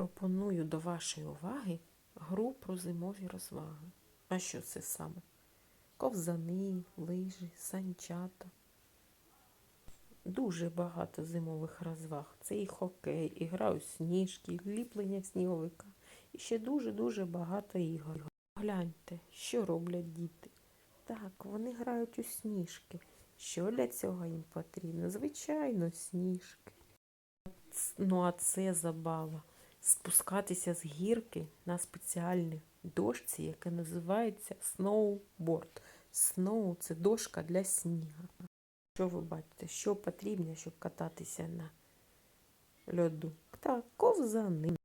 Пропоную до вашої уваги гру про зимові розваги. А що це саме? Ковзани, лижі, санчата. Дуже багато зимових розваг. Це і хокей, і гра у сніжки, ліплення сніговика. І ще дуже-дуже багато ігор. Гляньте, що роблять діти. Так, вони грають у сніжки. Що для цього їм потрібно? Звичайно, сніжки. Ну, а це забава. Спускатися з гірки на спеціальній дошці, яка називається сноуборд. Сноу це дошка для снігу. Що ви бачите, що потрібно, щоб кататися на льоду? Так, ковзани.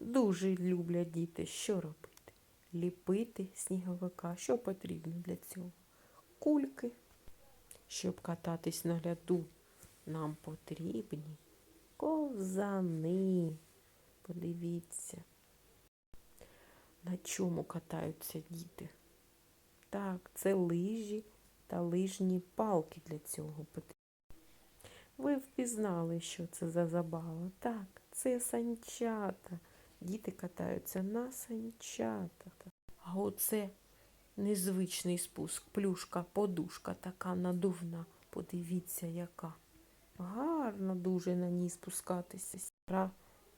Дуже люблять діти. Що робити? Ліпити сніговика. Що потрібно для цього? Кульки. Щоб кататись на льоду, нам потрібні ковзани. Подивіться, на чому катаються діти. Так, це лижі та лижні палки для цього потрібні. Ви впізнали, що це за забава. Так, це санчата. Діти катаються на санчатах. А оце незвичний спуск, плюшка, подушка така надувна. Подивіться, яка. Гарно дуже на ній спускатися.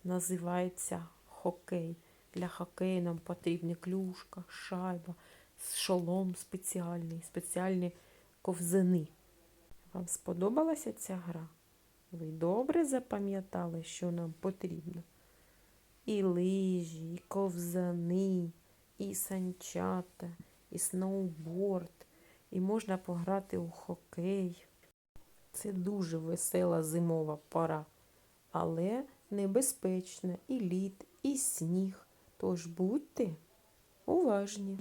Називається хокей. Для хокею нам потрібна клюшка, шайба, шолом спеціальний, спеціальні ковзани. Вам сподобалася ця гра? Ви добре запам'ятали, що нам потрібно? І лижі, і ковзани, і санчата, і сноуборд, і можна пограти у хокей. Це дуже весела зимова пора, але небезпечна і лід, і сніг. Тож будьте уважні.